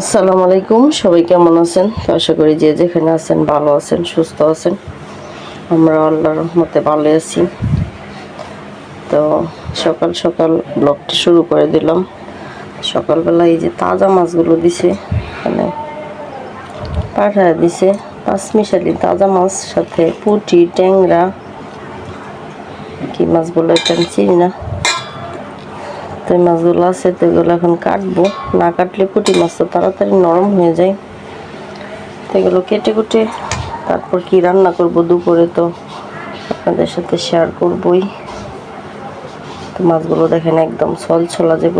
আসসালামু আলাইকুম। সবাই কেমন আছেন? আশা করি যে যেখানে আছেন ভালো আছেন, সুস্থ আছেন। আমরা আল্লাহর রহমতে ভালো আছি। তো সকাল সকাল ব্লগটা শুরু করে দিলাম। সকালবেলা এই যে তাজা মাছগুলো দিছে মানে পাঠায় দিছে। পাঁচ মিশালি তাজা মাছ, সাথে পুঁটি, ট্যাংরা। কি মাছগুলো এটা চিনি না। তো এই মাছগুলো আছে, তো এগুলো এখন কাটবো। না কাটলে পুঁটি মাছ তো তাড়াতাড়ি নরম হয়ে যায়। তো এগুলো কেটে কুটে তারপর কি রান্না করব দুপুরে তো আপনাদের সাথে শেয়ার করবই। তো মাছগুলো দেখেন একদম ছল ছলা যে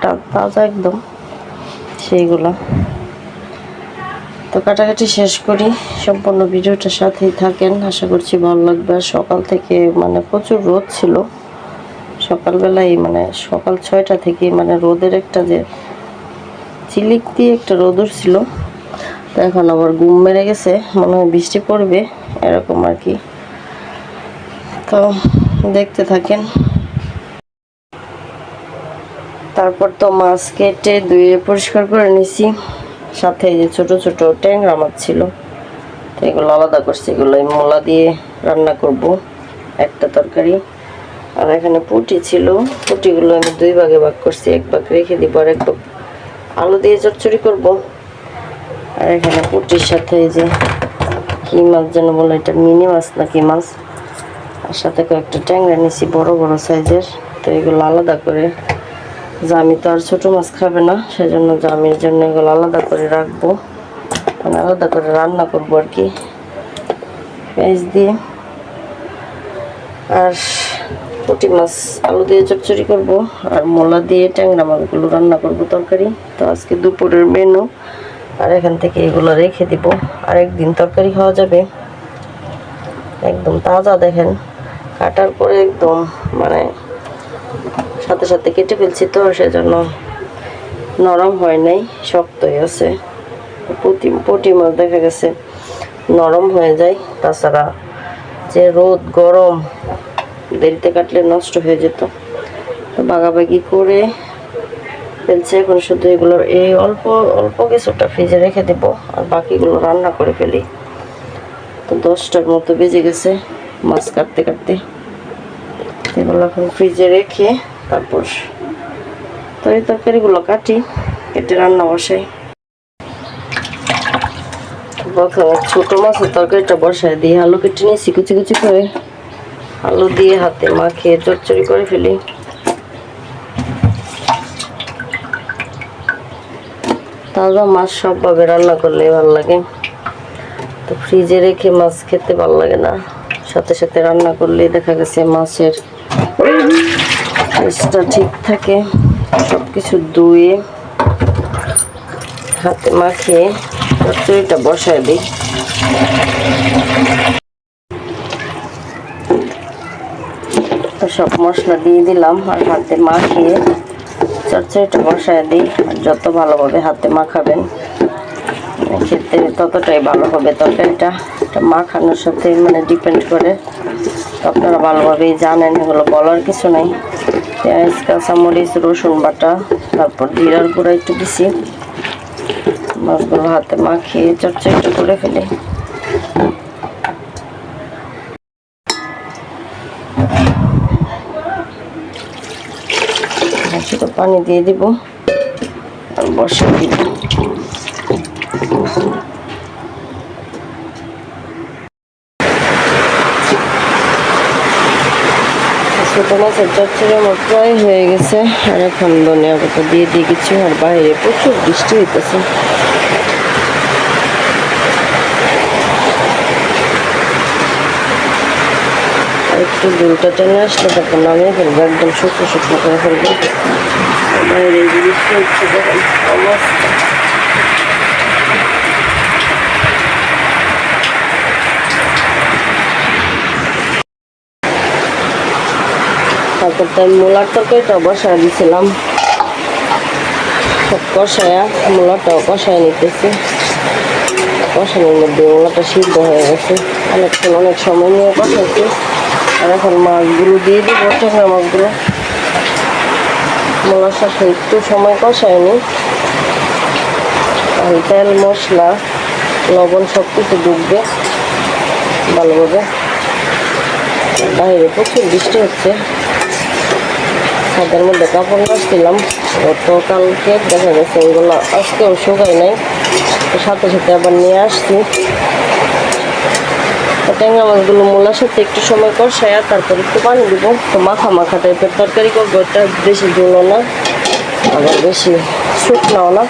টা- তাজা একদম, সেইগুলো। তো কাটাকাটি শেষ করি। সম্পূর্ণ ভিডিওটার সাথেই থাকেন। আশা করছি ভালো লাগবে। সকাল থেকে মানে প্রচুর রোদ ছিল। সকালবেলায় মানে সকাল ছয়টা থেকে মানে রোদের একটা যে চিলিক দিয়ে একটা রোদ ছিল তো এখন আবার ঘুম মেরে গেছে, মনে হয় বৃষ্টি পড়বে, এরকম আর কি। তো দেখতে থাকেন। তারপর তো মাছ কেটে ধুয়ে পরিষ্কার করে নিছি, সাথে যে ছোট ছোট ট্যাংরা মাছ ছিল, তো এগুলো আলাদা করছি, এগুলো মোলা দিয়ে রান্না করব, একটা তরকারি। আর এখানে পুটি ছিল। পুটিগুলো আমি দুই ভাগে ভাগ করছি, এক ভাগ রেখে দিব আর এক ভাগ আলু দিয়ে চচ্চড়ি করব। আর এখানে পুটির সাথে এই যে কি মাছ যেন বলে এটা, মিনি মাছ না কি মাছ? আর সাথে কয়েকটা ট্যাংরা নিছি বড় বড় সাইজের। তো এগুলো আলাদা করে, জামি তো আর ছোটো মাছ খাবে না, সেজন্য জামির জন্য এগুলো আলাদা করে রাখব। মানে আলাদা করে রান্না করব আর কি। পেঁয়াজ দিয়ে। আর পুঁটি মাছ, আলু দিয়ে চচ্চড়ি করব আর মোলা দিয়ে ট্যাংরা মাছগুলো রান্না করব তরকারি। তো আজকে দুপুরের মেনু, আর এখান থেকে এগুলো রেখে দিব। আর একদিন তরকারি খাওয়া যাবে। একদম তাজা দেখেন, কাটার পরে একদম মানে সাথে সাথে কেটে ফেলছি তো, সেজন্য নরম হয় নাই, শক্তই আছে। পুঁটি পুঁটি মাছ দেখা গেছে, নরম হয়ে যায়। তাছাড়া যে রোদ, গরম দেরিতে কাটলে নষ্ট হয়ে যেত। তো বাগাবাগি করে ফেলছে। এখন শুধু এগুলো এই অল্প অল্প কিছুটা ফ্রিজে রেখে দেবো। আর বাকিগুলো রান্না করে ফেলি। তো দশটার মতো বেজে গেছে মাছ কাটতে কাটতে। এগুলো এখন ফ্রিজে রেখে তারপর তো এই তরকারিগুলো কাটি। কেটে রান্না বসাই। প্রথমে ছোটো মাছের তরকারিটা বসায় দিয়ে আলু কেটে নিয়েছি কুচি কুচি করে। আলু দিয়ে হাতে মাখিয়ে চচ্চড়ি করে ফেলি। তাজা মাছ সবভাবে রান্না করলে ভালো লাগে। তো ফ্রিজে রেখে মাছ খেতে ভালো লাগে না। সাথে সাথে রান্না করলে দেখা গেছে মাছের টেস্টটা ঠিক থাকে। সব কিছু ধুয়ে হাতে মাখিয়ে চচ্চড়িটা বসায় দিই। তো সব মশলা দিয়ে দিলাম আর হাতে মাখিয়ে চচ্চড়িটা বসায় দিই। আর যত ভালোভাবে হাতে মাখাবেন, খেতে ততটাই ভালো হবে তরকারিটা। এটা মাখানোর সাথে মানে ডিপেন্ড করে। আপনারা ভালোভাবেই জানেন, এগুলো বলার কিছু নাই। পেঁয়াজ, কাঁচামরিচ, রসুন বাটা, তারপর জিরার গুঁড়া একটু দিছি। মাছগুলো হাতে মাখিয়ে চচ্চড়িটা করে ফেলি কিছুটা পানি দিয়ে দিব। আর বসে দিব প্রায় হয়ে গেছে। আর এখন ধনিয়া দিয়ে দিয়ে কিছু। আর বাইরে প্রচুর বৃষ্টি হইতেছে। একটু দুলটা টেনে আসলে তখন নামিয়ে ফেলব একদম শুকনো শুকনো করে ফেলব বাইরে এই যে বৃষ্টি হচ্ছে দেখেন অবস্থা তারপর তো আমি মূলার তরকারিটা বসায় দিয়েছিলাম সব কষায়া মূলাটাও কষায় নিতেছি কষানোর মধ্যে মূলাটা সিদ্ধ হয়ে গেছে অনেকক্ষণ অনেক সময় নিয়ে কষাইছি আর এখন মাছগুলো দিয়ে দিব ট্যাংরা মাছগুলো। মূলার সাথে একটু সময় কষায়নি আর তেল, মশলা, লবণ সব কিছু ডুববে ভালোভাবে। বাইরে প্রচুর বৃষ্টি হচ্ছে। ছাদের মধ্যে কাপড় কাচছিলাম। গতকালকে দেখা গেছে ওইগুলো আজকেও শুকাই নাই। সাথে সাথে আবার নিয়ে আসছি। ট্যাংরা মাছগুলো মূলার সাথে একটু সময় কষায় তারপর একটু পানি দিব। তো মাখা মাখা টাইপের তরকারি করব, এটা বেশি ঝোলো না, আবার বেশি শুকনাও না,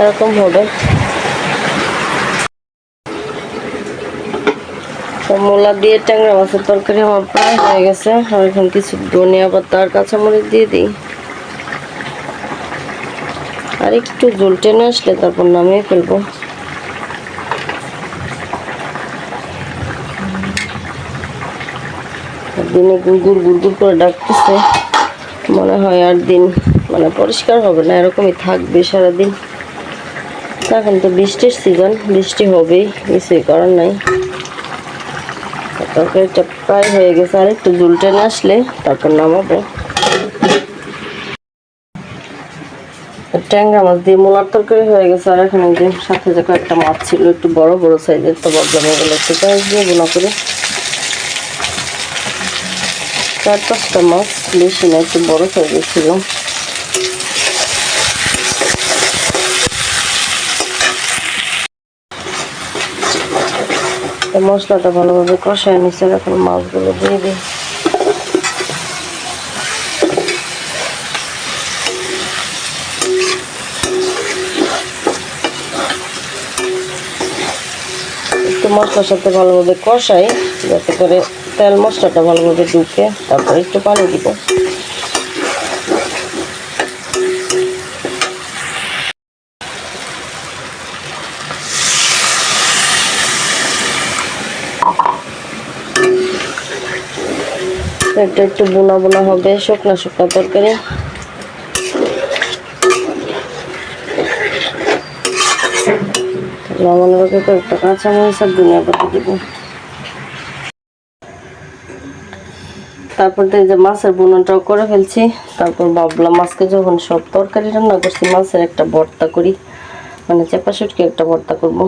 এরকম হবে। তো মূলা দিয়ে ট্যাংরা মাছের তরকারি আমার প্রায় হয়ে গেছে, আর এখন কিছু ধনিয়া পাতা আর কাঁচামরিচ দিয়ে দিই। আর একটু জল টেনে আসলে তারপর নামিয়ে ফেলব। দিনে গুড় গুড় করে ডাকতেছে। মনে হয় আর দিন মানে পরিষ্কার হবে না, এরকমই থাকবে সারাদিন। এখন তো বৃষ্টির সিজন বৃষ্টি হবেই, কিছুই করার নাই। তরকারিটা প্রায় হয়ে গেছে, আর একটু জুল টেনে আসলে তারপর নামাবো। ট্যাংরা মাছ দিয়ে মোলার তরকারি হয়ে গেছে, আর এখানে যে সাথে যে কয়েকটা মাছ ছিল, একটু বড় বড় সাইজের তো ভাবলাম এগুলো একটু পেঁয়াজ দিয়ে বোনা করে। চার মাছ বেশি না, একটু বড় সাইজের ছিল। মশলাটা ভালোভাবে কষায় নিচ্ছে এখন মাছগুলো দিয়ে দিই। একটু মশলার সাথে ভালোভাবে কষাই, যাতে করে তেল মশলাটা ভালোভাবে ঢুকে তারপর একটু পানি দিব। এটা একটু বোনা বোনা হবে, শুকনা শুকনা তরকারি। লবণের তো একটা কাঁচা মরিচ আর ধনিয়া পাতা দিব। তারপর এই যে মাছের বোনাটাও করে ফেলছি। তারপর ভাবলাম মাছকে যখন সব তরকারি রান্না করছি, মাছের একটা ভর্তা করি। মানে চেপা শুটকি একটা ভর্তা করব।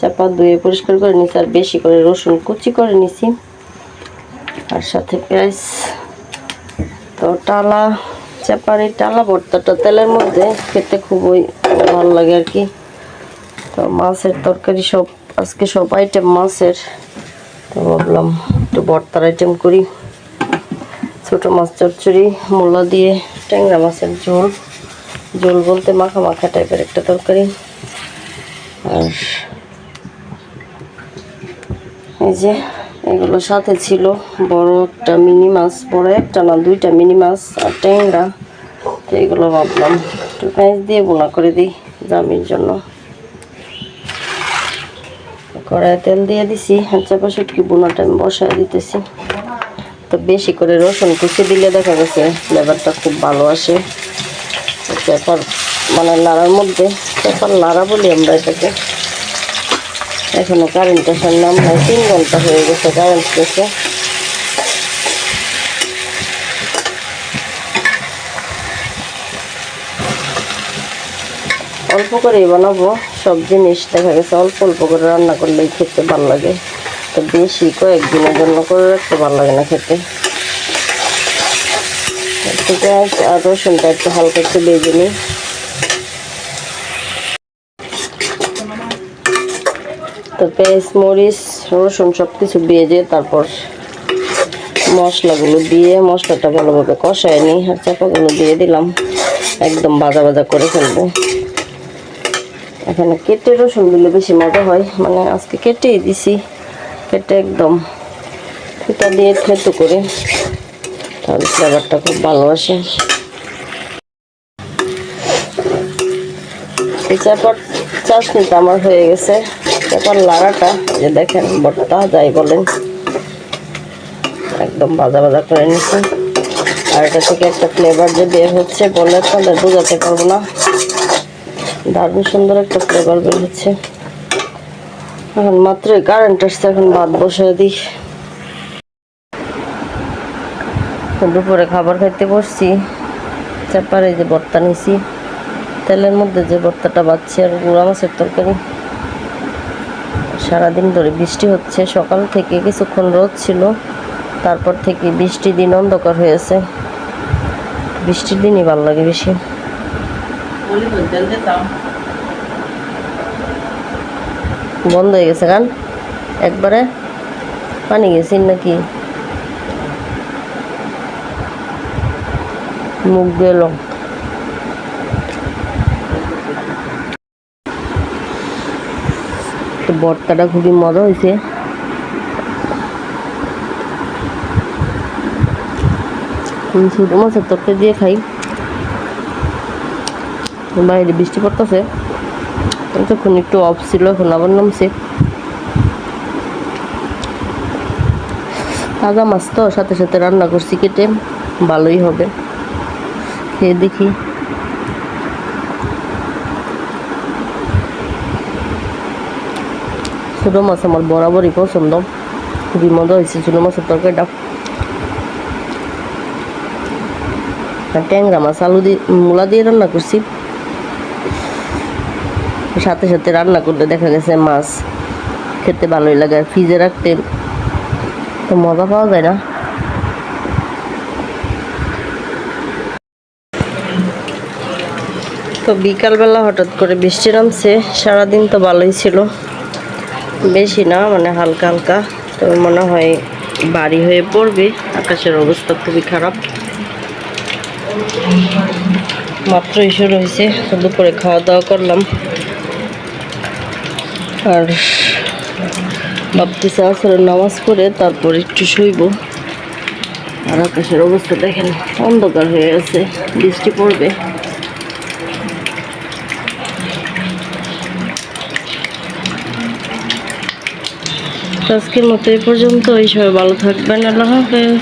চাপা ধুয়ে পরিষ্কার করে নিছি, আর বেশি করে রসুন কুচি করে নিছি। আর সাথে পেঁয়াজ। তো টালা, চাপার এই টালা ভর্তাটা তেলের মধ্যে খেতে খুবই ভালো লাগে আর কি। তো মাছের তরকারি সব, আজকে সব আইটেম মাছের। তো ভাবলাম একটু ভর্তার আইটেম করি। ছোট মাছ চচ্চড়ি, মূলা দিয়ে ট্যাংরা মাছের ঝোল। ঝোল বলতে মাখা মাখা টাইপের একটা তরকারি। আর এই যে, এগুলো সাথে ছিল বড় একটা মিনি মাছ, বড় একটা না, দুইটা মিনি মাছ আর ট্যাংরা। তো এগুলো ভাবলাম একটু পেঁয়াজ দিয়ে বোনা করে দিই জামির জন্য। কড়াই তেল দিয়ে দিছি, আর চাপা শুটকি বোনাটা আমি বসায় দিতেছি। তো বেশি করে রসুন কুচি দিলে দেখা গেছে ফ্লেভারটা খুব ভালো আসে। পেপার মানে নাড়ার মধ্যে, পেপার নাড়া বলি আমরা এটাকে। এখনও কারেন্ট আসার নাম নাই, তিন ঘণ্টা হয়ে গেছে কারেন্ট গেছে অল্প করেই বানাবো, সব জিনিস দেখা গেছে অল্প অল্প করে রান্না করলেই খেতে ভালো লাগে। তো বেশি কয়েকদিনের জন্য করে রাখতে ভালো লাগে না খেতে। একটু পেঁয়াজ আর রসুনটা একটু হালকা একটু বেজে নিই। তো পেঁয়াজ, মরিচ, রসুন সব কিছু বেজে তারপর মশলাগুলো দিয়ে মশলাটা ভালোভাবে কষায় নিই আর চাপাগুলো দিয়ে দিলাম। একদম ভাজা ভাজা করে ফেলব। এখানে কেটে রসুন দিলে বেশি মজা হয় মানে আজকে কেটেই দিছি। কেটে একদম ফুটা দিয়ে থেতু করে। তাহলে ফ্লেভারটা খুব ভালো আসে। চাপার চাশনিটা আমার হয়ে গেছে। চাপার লাড়াটা যে দেখেন বটটা যাই বলেন। একদম ভাজা ভাজা করে নিচ্ছি আর এটা থেকে একটা ফ্লেভার যে বের হচ্ছে বলে তাহলে বোঝাতে পারব না। দারুণ সুন্দর একটা ফ্লেভার বের হচ্ছে। এখন মাত্র কারেন্ট আসছে, এখন ভাত বসিয়ে দিই। দুপুরে খাবার খাইতে বসছি। চাপারে যে বর্তা নিছি, তেলের মধ্যে যে ভর্তাটা বাচ্ছি আর গুঁড়া মাছের তরকারি। সারাদিন ধরে বৃষ্টি হচ্ছে, সকাল থেকে কিছুক্ষণ রোদ ছিল, তারপর থেকে বৃষ্টি দিন অন্ধকার হয়েছে। বৃষ্টির দিনই ভালো লাগে বেশি। বন্ধ হয়ে গেছে গান। একবারে পানি গেছিন নাকি? মুখ গেল। তো খুবই মজা হয়েছে। ছোটো মাছের তরকারি দিয়ে খাই। বাইরে বৃষ্টি পড়তেছে। তখন একটু অফ ছিল, এখন আবার নামছে। তাজা মাছ তো, সাথে সাথে রান্না করছি কেটে, ভালোই হবে। খেয়ে দেখি। ছোটো মাছ আমার বরাবরই পছন্দ। খুবই মজা হয়েছে ছোটো মাছের তরকারিটা। ট্যাংরা মাছ, আলু দিয়ে, মূলা দিয়ে রান্না করছি। সাথে সাথে রান্না করতে দেখা গেছে মাছ খেতে ভালোই লাগে ফ্রিজে রাখতে তো মজা পাওয়া যায় না। তো বিকালবেলা হঠাৎ করে বৃষ্টি নামছে, সারাদিন তো ভালোই ছিল। বেশি না মানে হালকা হালকা তবে মনে হয় বাড়ি হয়ে পড়বে, আকাশের অবস্থা খুবই খারাপ। মাত্রই শুরু হয়েছে, তো দুপুরে খাওয়া দাওয়া করলাম। আর ভাবতেছে আসলে নামাজ পড়ে তারপর একটু শুইব। আর আকাশের অবস্থা দেখেন, অন্ধকার হয়ে গেছে বৃষ্টি পড়বে। আজকের মতো এই পর্যন্ত এই সবাই ভালো থাকবেন, আল্লাহ হাফেজ।